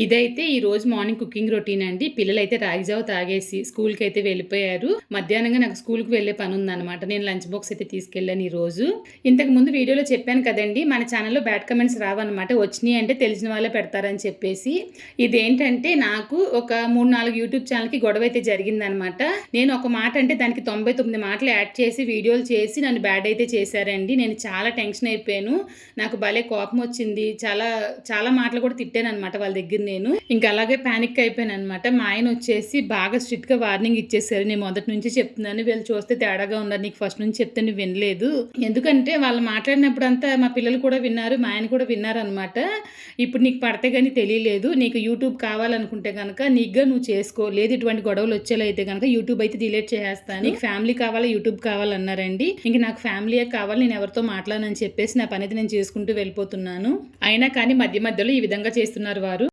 ఇదైతే ఈ రోజు మార్నింగ్ కుకింగ్ రొటీన్ అండి. పిల్లలైతే అయితే రాగిజావ తాగేసి స్కూల్కి అయితే వెళ్ళిపోయారు. మధ్యాహ్నంగా నాకు స్కూల్కి వెళ్ళే పని ఉందన్నమాట నేను లంచ్ బాక్స్ అయితే తీసుకెళ్ళాను ఈ రోజు. ఇంతకు ముందు వీడియోలో చెప్పాను కదండి మన ఛానల్లో బ్యాడ్ కమెంట్స్ రావన్నమాట. వచ్చినాయి అంటే తెలిసిన వాళ్ళే పెడతారని చెప్పేసి. ఇదేంటంటే నాకు ఒక మూడు నాలుగు యూట్యూబ్ ఛానల్కి గొడవ అయితే జరిగిందనమాట నేను ఒక మాట అంటే దానికి తొంభై తొమ్మిది మాటలు యాడ్ చేసి వీడియోలు చేసి నన్ను బ్యాడ్ అయితే చేశారండి. నేను చాలా టెన్షన్ అయిపోయాను. నాకు భలే కోపం వచ్చింది. చాలా చాలా మాటలు కూడా తిట్టాను అనమాట వాళ్ళ దగ్గర నేను. ఇంకా అలాగే ప్యానిక్ అయిపోయాను అనమాట మా ఆయన వచ్చేసి బాగా స్ట్రిక్ట్గా వార్నింగ్ ఇచ్చేసారు. నేను మొదటి నుంచి చెప్తున్నాను. వీళ్ళు చూస్తే తేడాగా ఉన్నారు. నీకు ఫస్ట్ నుంచి చెప్తే నువ్వు వినలేదు. ఎందుకంటే వాళ్ళు మాట్లాడినప్పుడు అంతా మా పిల్లలు కూడా విన్నారు. మా ఆయన కూడా విన్నారు అనమాట ఇప్పుడు నీకు పడితే కానీ తెలియలేదు. నీకు యూట్యూబ్ కావాలనుకుంటే కనుక నీకుగా నువ్వు చేసుకో. లేదు ఇటువంటి గొడవలు వచ్చేలా అయితే కనుక యూట్యూబ్ అయితే డిలీట్ చేసేస్తాను నీకు ఫ్యామిలీ కావాలా? యూట్యూబ్ కావాలన్నారండి. ఇంక నాకు ఫ్యామిలీయే కావాలి. నేను ఎవరితో మాట్లాడనని చెప్పేసి నా పని అయితే నేను చేసుకుంటూ వెళ్ళిపోతున్నాను. అయినా కానీ మధ్య మధ్యలో ఈ విధంగా చేస్తున్నారు వారు.